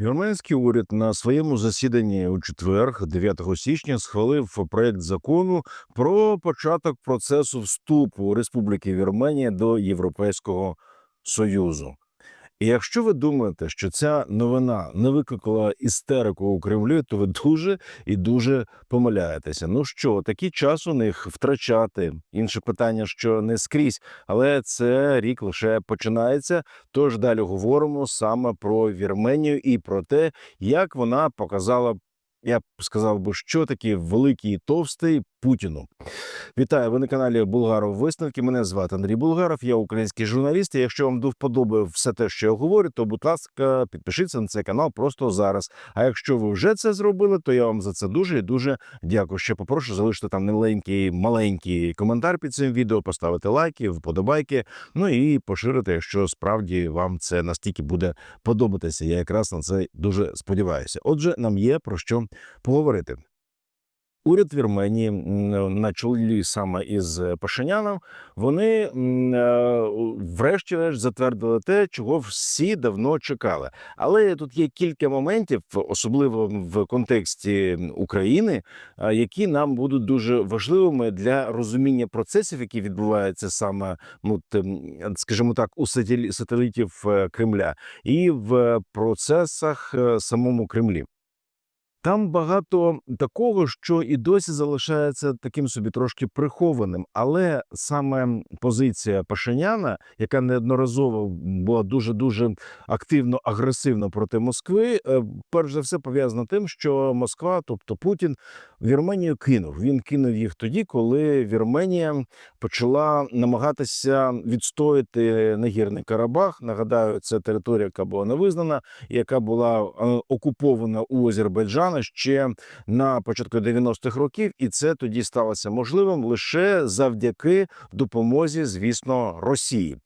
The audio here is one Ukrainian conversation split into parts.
Вірменський уряд на своєму засіданні у четвер, 9 січня, схвалив проект закону про початок процесу вступу Республіки Вірменія до Європейського Союзу. І якщо ви думаєте, що ця новина не викликала істерику у Кремлі, то ви дуже і дуже помиляєтеся. Ну що, такий час у них втрачати. Інше питання, що не скрізь, але це рік лише починається. Тож далі говоримо саме про Вірменію і про те, як вона показала. Я б сказав би, що таке великий товстий Путіну. Вітаю, ви на каналі Булгаров Висновки. Мене звати Андрій Булгаров, я український журналіст. І якщо вам до вподоби все те, що я говорю, то будь ласка, підпишіться на цей канал просто зараз. А якщо ви вже це зробили, то я вам за це дуже і дуже дякую. Ще попрошу залишити там маленький маленький коментар під цим відео, поставити лайки, вподобайки. Ну і поширити, якщо справді вам це настільки буде подобатися. Я якраз на це дуже сподіваюся. Отже, нам є про що поговорити. Уряд Вірменії на чолі саме із Пашиняном, вони е, врешті-решт затвердили те, чого всі давно чекали. Але тут є кілька моментів, особливо в контексті України, е, які нам будуть дуже важливими для розуміння процесів, які відбуваються саме, ну скажімо так, у сателі- сателітів е, Кремля, і в процесах самому Кремлі. Там багато такого, що і досі залишається таким собі трошки прихованим. Але саме позиція Пашиняна, яка неодноразово була дуже дуже активно агресивно проти Москви, е, перш за все пов'язана тим, що Москва, тобто Путін, Вірменію кинув. Він кинув їх тоді, коли Вірменія почала намагатися відстояти нагірний Карабах. Нагадаю, це територія, яка була не визнана, яка була е, окупована у Азербайджана ще на початку 90-х років, і це тоді сталося можливим лише завдяки допомозі, звісно, Росії.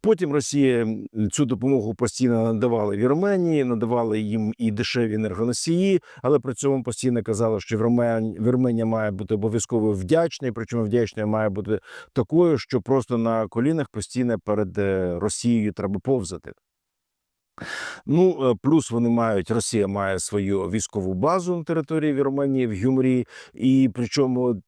Потім Росія цю допомогу постійно надавала Вірменії, надавала їм і дешеві енергоносії, але при цьому постійно казала, що Вірмен- Вірменія має бути обов'язково вдячною, причому вдячною має бути такою, що просто на колінах постійно перед е, Росією треба повзати. Ну, е, плюс вони мають Росія має свою військову базу на території Вірменії в Гюмрі, і причому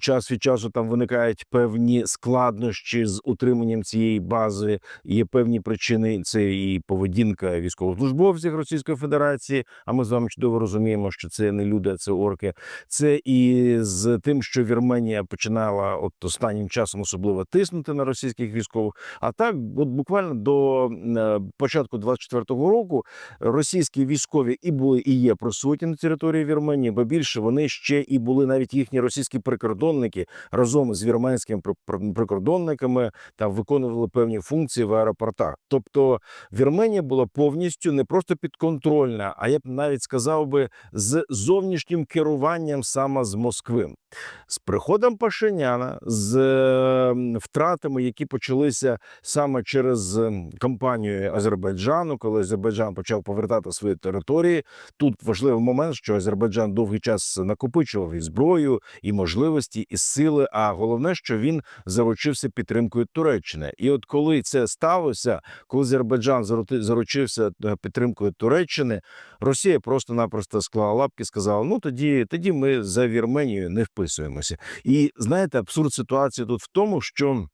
час від часу там виникають певні складнощі з утриманням цієї бази. Є певні причини. Це і поведінка військовослужбовців Російської Федерації. А ми з вами чудово розуміємо, що це не люди, а це орки. Це і з тим, що Вірменія починала от останнім часом особливо тиснути на російських військових. А так, от буквально до е, початку 24-го року російські військові і були і є присутні на території Вірменії, бо більше вони ще і були навіть їхні російські прикордонники разом з вірменськими при- при- прикордонниками та виконували певні функції в аеропортах. Тобто Вірменія була повністю не просто підконтрольна, а я б навіть сказав би з зовнішнім керуванням саме з Москви. З приходом Пашиняна, з е, втратами, які почалися саме через ем, кампанію Азербайджану, коли Азербайджан почав повертати свої території. Тут важливий момент, що Азербайджан довгий час накопичував і зброю, і можливості, і сили. А головне, що він заручився підтримкою Туреччини. І от коли це сталося, коли Азербайджан заручився е, підтримкою Туреччини, Росія просто-напросто склала лапки, сказала: ну тоді, тоді ми за Вірменію не вписуємося. І знаєте, абсурд ситуації тут в тому, що.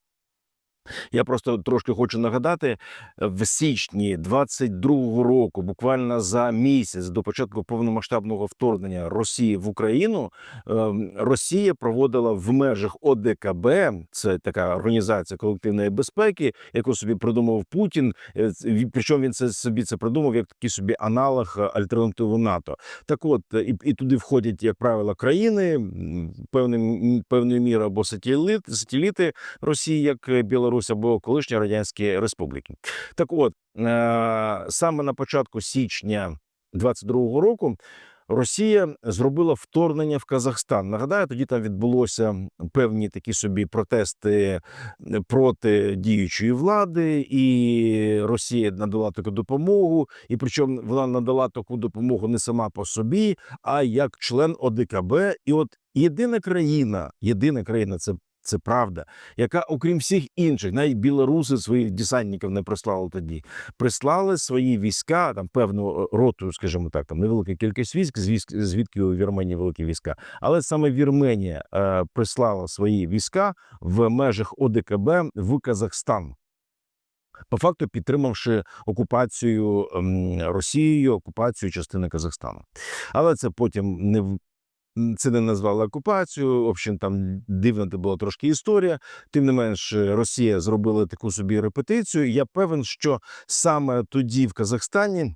Я просто трошки хочу нагадати, в січні 22-го року, буквально за місяць до початку повномасштабного вторгнення Росії в Україну, ем, Росія проводила в межах ОДКБ, це така організація колективної безпеки, яку собі придумав Путін. е, Причому він це собі це придумав як такий собі аналог е, альтернативу НАТО. Так от е, і, і туди входять, як правило, країни певним певною мірою або сателіти, сателіти Росії, як е, Білорусь або колишні радянські республіки. Так, от е, саме на початку січня 22-го року. Росія зробила вторгнення в Казахстан. Нагадаю, тоді там відбулося певні такі собі протести е, проти діючої влади, і Росія надала таку допомогу. І причому вона надала таку допомогу не сама по собі, а як член ОДКБ. І от єдина країна, єдина країна це це правда, яка, окрім всіх інших, навіть білоруси своїх десантників не прислали тоді. Прислали свої війська, там певну е, роту, скажімо так, там невелика кількість військ, звідки у Вірменії великі війська. Але саме Вірменія е, прислала свої війська в межах ОДКБ в Казахстан. По факту підтримавши окупацію ем, Росією, окупацію частини Казахстану. Але це потім не це не назвали окупацію. В общем, там дивна це була трошки історія. Тим не менш, е, Росія зробила таку собі репетицію. Я певен, що саме тоді в Казахстані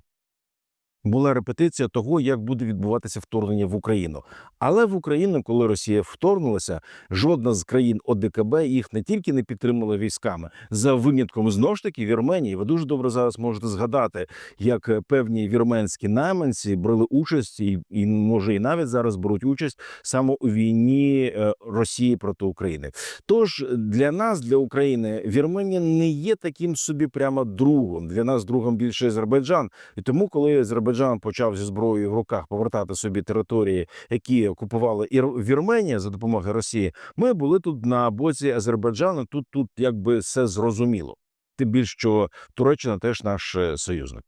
була репетиція того, як буде відбуватися вторгнення в Україну. Але в Україну, коли Росія вторгнулася, жодна з країн ОДКБ їх не тільки не підтримала військами, за винятком знову ж таки Вірменії. Ви дуже добре зараз можете згадати, як е, певні вірменські найманці брали участь і, і може і навіть зараз беруть участь саме у війні е, Росії проти України. Тож для нас, для України, Вірменія не є таким собі прямо другом. Для нас другом більше Азербайджан. І тому, коли Азербайджан почав зі зброєю в руках повертати собі території, які окупувала і Вірменія за допомогою Росії, ми були тут на боці Азербайджану. Тут тут якби все зрозуміло. Тим більше, що Туреччина теж наш е, союзник.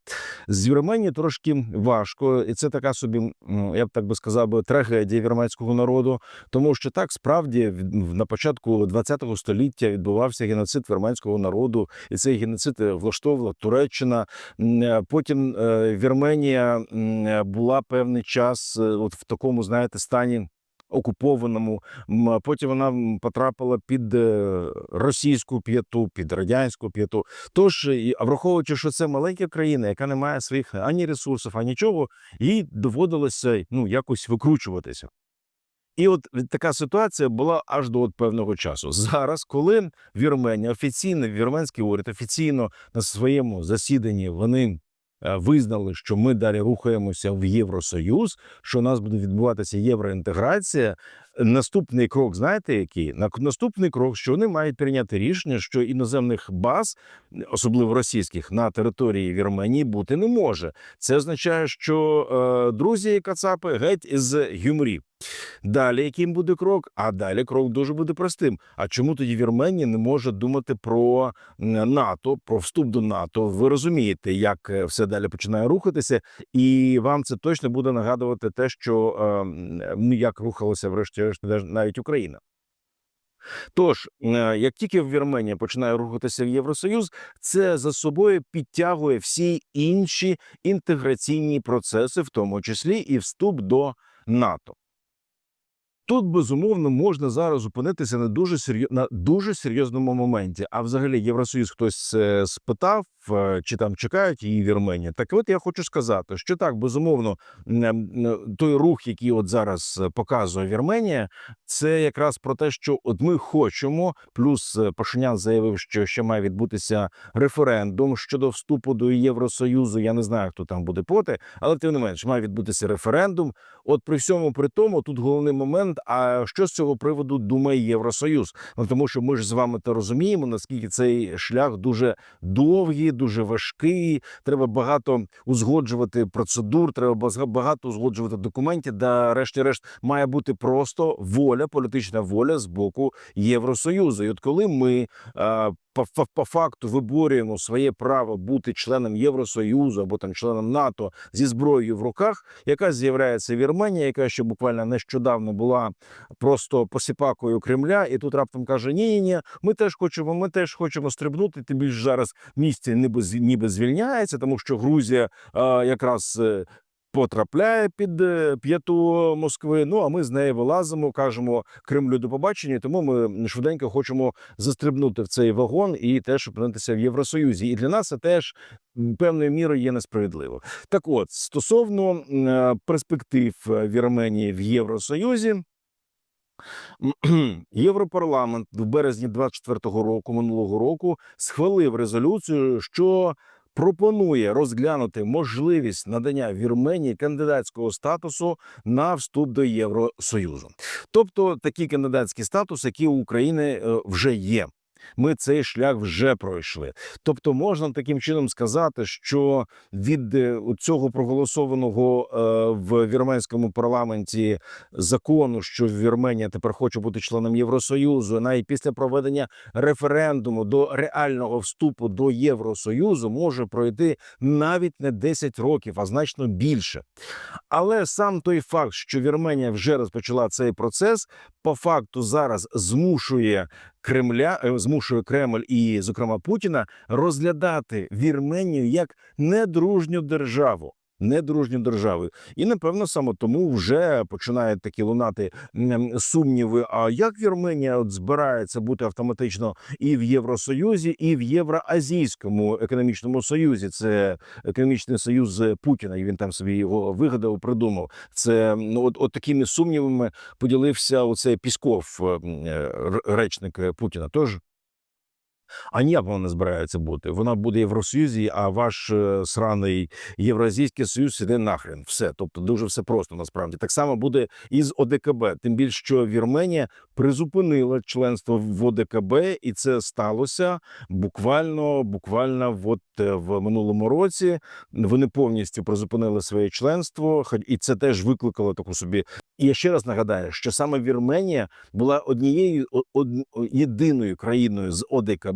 З Вірменії трошки важко, і це така собі, я б так би сказав, трагедія вірменського народу, тому що так справді на початку ХХ століття відбувався геноцид вірменського народу, і цей геноцид е, влаштовувала Туреччина. Е, Потім Вірменія була певний час, от в такому, знаєте, стані. Окупованому потім вона потрапила під е, російську п'яту, під радянську п'яту. Тож, а враховуючи, що це маленька країна, яка не має своїх ані ресурсів, ані нічого, їй доводилося ну якось викручуватися. І от така ситуація була аж до от певного часу. Зараз, коли Вірменія офіційно, вірменський уряд офіційно на своєму засіданні вони е, визнали, що ми далі рухаємося в Євросоюз, що у нас буде відбуватися євроінтеграція. Наступний крок, знаєте, який? Наступний крок, що вони мають прийняти рішення, що іноземних баз, особливо російських, на території Вірменії бути не може. Це означає, що е, друзі кацапи геть із гюмрів. Далі яким буде крок? А далі крок дуже буде простим. А чому тоді Вірменія не може думати про НАТО, про вступ до НАТО? Ви розумієте, як е, все далі починає рухатися, і вам це точно буде нагадувати те, що е, м, ну, як врешті-решт навіть Україна. Тож, е, як тільки Вірменія починає рухатися в Євросоюз, це за собою підтягує всі інші інтеграційні процеси, в тому числі і вступ до НАТО. Тут безумовно можна зараз зупинитися на дуже серйоз... на дуже серйозному моменті. А взагалі Євросоюз хтось е, спитав, е, чи там чекають її Вірменія. Так от я хочу сказати, що так безумовно той рух, який от зараз е, показує Вірменія, це якраз про те, що от ми хочемо. Плюс е, Пашинян заявив, що ще має відбутися референдум щодо вступу до Євросоюзу. Я не знаю, хто там буде проти, але тим не менш має відбутися референдум. От при всьому при тому, тут головний момент. А що з цього приводу думає Євросоюз? Ну тому що ми ж з вами то розуміємо, наскільки цей шлях дуже довгий, дуже важкий. Треба багато узгоджувати процедур, треба багато узгоджувати документів. Да, решті-решт, має бути просто воля, політична воля з боку Євросоюзу. І от коли ми по, по, по факту виборюємо своє право бути членом Євросоюзу або там членом НАТО зі зброєю в руках, яка з'являється Вірменія, яка ще буквально нещодавно була просто посіпакою Кремля, і тут раптом каже: ні, ні, ні, ми теж хочемо, ми теж хочемо стрибнути. Тим більше зараз місце ніби ніби звільняється, тому що Грузія е, якраз. Потрапляє під е, п'яту Москви. Ну а ми з неї вилазимо, кажемо Кремлю до побачення. Тому ми швиденько хочемо застрибнути в цей вагон і теж опинитися в Євросоюзі. І для нас це теж певною мірою є несправедливо. Так, от стосовно е, перспектив е, Вірменії в Євросоюзі. Європарламент в березні 24-го року минулого року схвалив резолюцію, що пропонує розглянути можливість надання Вірменії кандидатського статусу на вступ до Євросоюзу, тобто такі кандидатські статус, які у України е, вже є. Ми цей шлях вже пройшли. Тобто, можна таким чином сказати, що від е, цього проголосованого е, в вірменському парламенті закону, що Вірменія тепер хоче бути членом Євросоюзу, навіть після проведення референдуму до реального вступу до Євросоюзу може пройти навіть не 10 років, а значно більше. Але сам той факт, що Вірменія вже розпочала цей процес, по факту зараз змушує Кремля, е, змушує Кремль і, зокрема, Путіна розглядати Вірменію як недружню державу. Недружню державу, і напевно саме тому вже починають такі лунати сумніви. А як Вірменія от збирається бути автоматично і в Євросоюзі, і в Євроазійському економічному союзі? Це економічний союз Путіна, і він там собі його вигадав, придумав. Це ну от, от такими сумнівами поділився оцей Пісков, е, речник е, Путіна. Тож. А ніяк вона не збирається бути. Вона буде Євросоюзі, а ваш е, сраний Євразійський союз іде нахрен. Все, тобто дуже все просто насправді. Так само буде і з ОДКБ. Тим більше, що Вірменія призупинила членство в ОДКБ, і це сталося буквально, буквально, от е, в минулому році. Вони повністю призупинили своє членство, і це теж викликало таку собі. І я ще раз нагадаю, що саме Вірменія була однією од- єдиною країною з ОДКБ,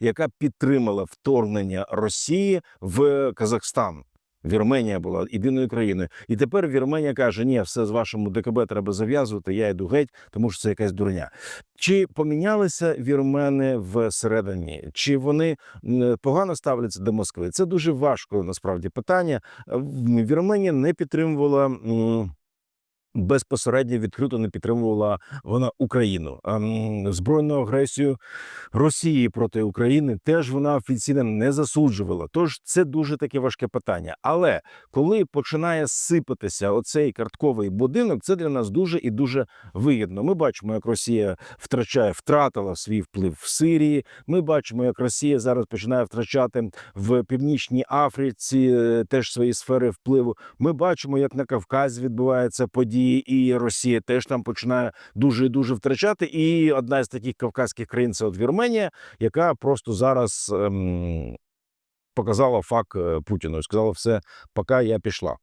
яка підтримала вторгнення Росії в Казахстан. Вірменія була єдиною країною, і тепер Вірменія каже: ні, все з вашим ОДКБ треба зав'язувати. Я йду геть, тому що це якась дурня. Чи помінялися вірмени всередині? Чи вони погано ставляться до Москви? Це дуже важко насправді питання. Вірменія не підтримувала. Безпосередньо відкрито не підтримувала вона Україну. Ем, Збройну агресію Росії проти України теж вона офіційно не засуджувала. Тож це дуже таке важке питання. Але коли починає сипатися оцей картковий будинок, це для нас дуже і дуже вигідно. Ми бачимо, як Росія втрачає, втратила свій вплив в Сирії. Ми бачимо, як Росія зараз починає втрачати в північній Африці е, теж свої сфери впливу. Ми бачимо, як на Кавказі відбуваються події, і Росія теж там починає дуже і дуже втрачати. І одна з таких кавказьких країн це от Вірменія, яка просто зараз ем, показала факт е, Путіну і сказала: все, поки я пішла.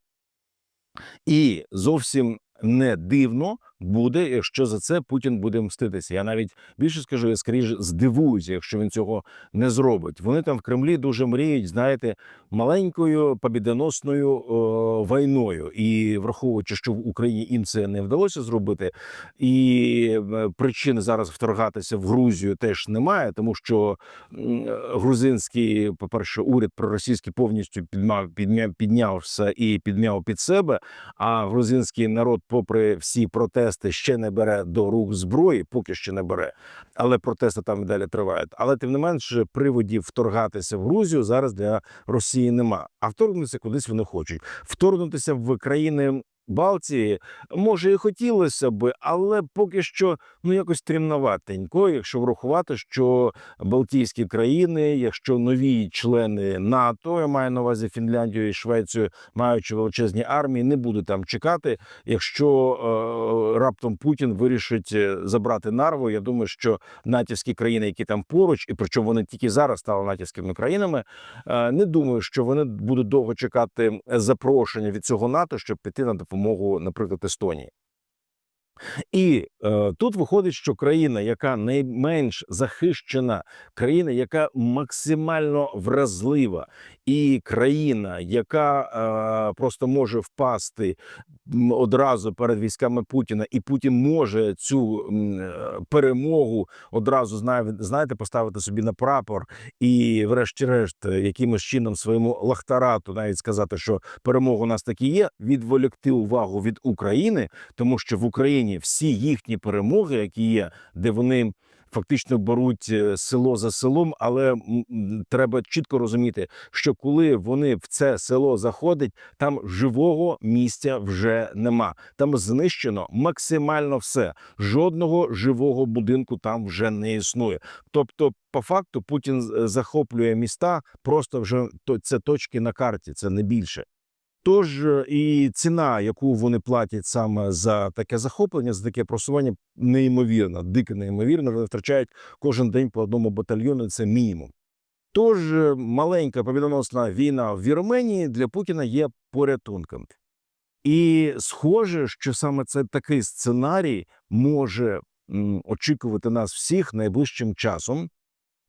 І зовсім не дивно буде, якщо за це Путін буде мститися. Я навіть більше скажу, я скоріше здивуюся, якщо він цього не зробить. Вони там в Кремлі дуже мріють, знаєте, маленькою побідоносною війною. І враховуючи, що в Україні їм це не вдалося зробити, і е, причин зараз вторгатися в Грузію теж немає, тому що грузинський, по перше, уряд проросійський повністю підмав, підмя, піднявся і підмяв під себе. А грузинський народ, попри всі протести, ще не бере до рук зброї, поки що не бере. Але протести там і далі тривають. Але тим не менше, приводів вторгатися в Грузію зараз для Росії нема. А вторгнутися кудись вони хочуть. Вторгнутися в країни. Балтії може і хотілося би, але поки що ну якось трімноватенько, якщо врахувати, що Балтійські країни, якщо нові члени НАТО, я маю на увазі Фінляндію і Швецію, маючи величезні армії, не будуть там чекати. Якщо е, раптом Путін вирішить е, забрати нарву, я думаю, що натівські країни, які там поруч, і причому вони тільки зараз стали натівськими країнами, е, не думаю, що вони будуть довго чекати запрошення від цього НАТО, щоб піти на допомогу, наприклад, Естонії. І е, тут виходить, що країна, яка найменш захищена, країна, яка максимально вразлива, і країна, яка е, просто може впасти одразу перед військами Путіна, і Путін може цю е, перемогу одразу знає, знаєте, поставити собі на прапор і, врешті-решт, якимось чином своєму лахтарату навіть сказати, що перемога у нас таки є, відволікти увагу від України, тому що в Україні всі їхні перемоги, які є, де вони. Фактично беруть е, село за селом, але треба чітко розуміти, що коли вони в це село заходять, там живого місця вже нема. Там знищено максимально все. Жодного живого будинку там вже не існує. Тобто, по факту, Путін захоплює міста, просто вже це точки на карті, це не більше. Тож е, і ціна, яку вони платять саме за таке захоплення, за таке просування, неймовірна, дико неймовірна. Вони втрачають кожен день по одному батальйону. Це мінімум. Тож е, маленька побідоносна війна в Вірменії для Путіна є порятунком. І схоже, що саме це такий сценарій може очікувати нас всіх найближчим часом.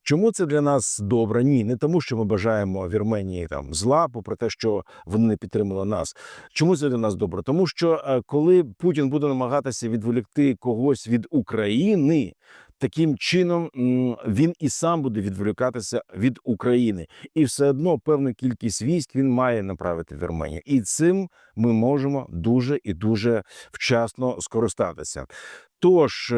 Чому це для нас добре? Ні, не тому, що ми бажаємо Вірменії там зла, попри те, що вони не підтримали нас. Чому це для нас добре? Тому що е, коли Путін буде намагатися відволікти когось від України, таким чином він і сам буде відволікатися від України, і все одно певну кількість військ він має направити в Вірменію. І цим ми можемо дуже і дуже вчасно скористатися. Тож.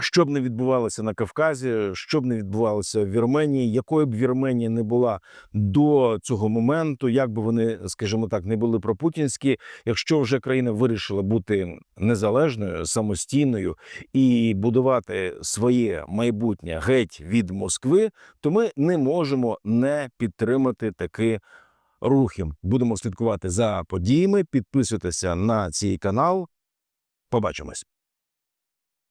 Що б не відбувалося на Кавказі, що б не відбувалося в Вірменії, якою б Вірменія не була до цього моменту, як би вони, скажімо так, не були пропутінські, якщо вже країна вирішила бути незалежною, самостійною і будувати своє майбутнє геть від Москви, то ми не можемо не підтримати такі рухи. Будемо слідкувати за подіями. Підписуйтеся на цей канал. Побачимось.